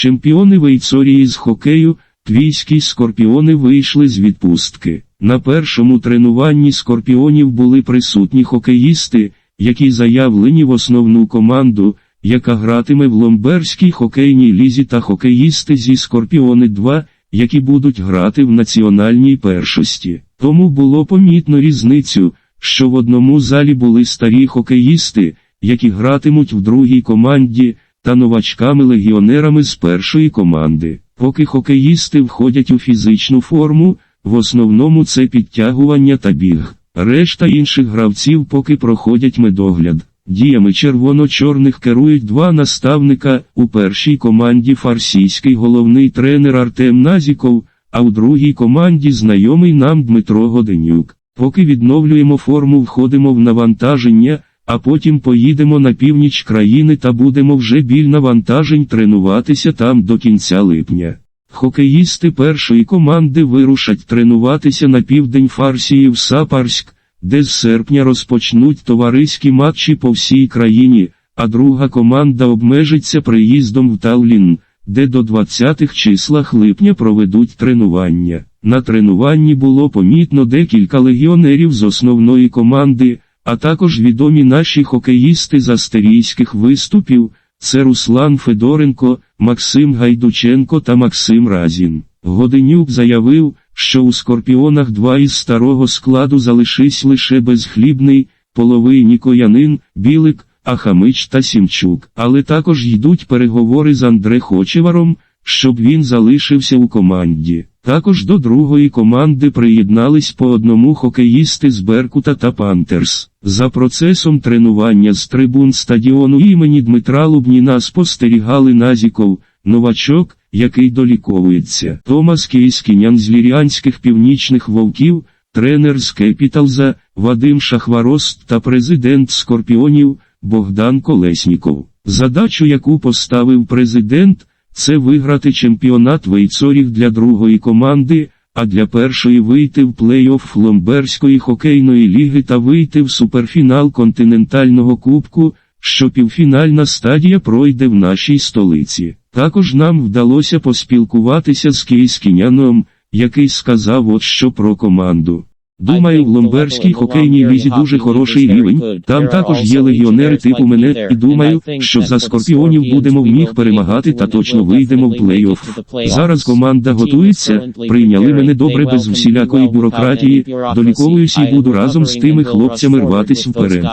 Чемпіони Вейцорії з хокею, твійські скорпіони вийшли з відпустки. На першому тренуванні скорпіонів були присутні хокеїсти, які заявлені в основну команду, яка гратиме в Ломберській хокейній лізі та хокеїсти зі Скорпіони 2, які будуть грати в національній першості. Тому було помітно різницю, що в одному залі були старі хокеїсти, які гратимуть в другій команді, та новачками-легіонерами з першої команди. Поки хокеїсти входять у фізичну форму, в основному це підтягування та біг. Решта інших гравців поки проходять медогляд. Діями червоно-чорних керують два наставника, у першій команді фарсійський головний тренер Артем Назіков, а у другій команді знайомий нам Дмитро Годенюк. Поки відновлюємо форму входимо в навантаження, а потім поїдемо на північ країни та будемо вже біль навантажень тренуватися там до кінця липня. Хокеїсти першої команди вирушать тренуватися на південь Фарсії в Сапарськ, де з серпня розпочнуть товариські матчі по всій країні, а друга команда обмежиться приїздом в Таллін, де до 20-х числах липня проведуть тренування. На тренуванні було помітно декілька легіонерів з основної команди, а також відомі наші хокеїсти з астерійських виступів, це Руслан Федоренко, Максим Гайдученко та Максим Разін. Годенюк заявив, що у Скорпіонах два із старого складу залишись лише безхлібний, половий Нікоянин, Білик, Ахамич та Сімчук. Але також йдуть переговори з Андре Хочеваром, щоб він залишився у команді. Також до другої команди приєднались по одному хокеїсти з Беркута та Пантерс. За процесом тренування з трибун стадіону імені Дмитра Лубніна спостерігали Назіков, новачок, який доліковується. Томас Кейскінян з ліріанських північних вовків, тренер з Кепіталза, Вадим Шахварост та президент Скорпіонів Богдан Колесніков. Задачу, яку поставив президент, це виграти чемпіонат Вейцорів для другої команди, а для першої вийти в плей-офф Ломберської хокейної ліги та вийти в суперфінал континентального кубку, що півфінальна стадія пройде в нашій столиці. Також нам вдалося поспілкуватися з Кейскіняном, який сказав от що про команду. Думаю, в Ломберській хокейній лізі дуже хороший рівень, там також є легіонери типу мене, і думаю, що за скорпіонів будемо вміг перемагати та точно вийдемо в плей-офф. Зараз команда готується, прийняли мене добре без всілякої бюрократії, доліковуюсь і буду разом з тими хлопцями рватись вперед.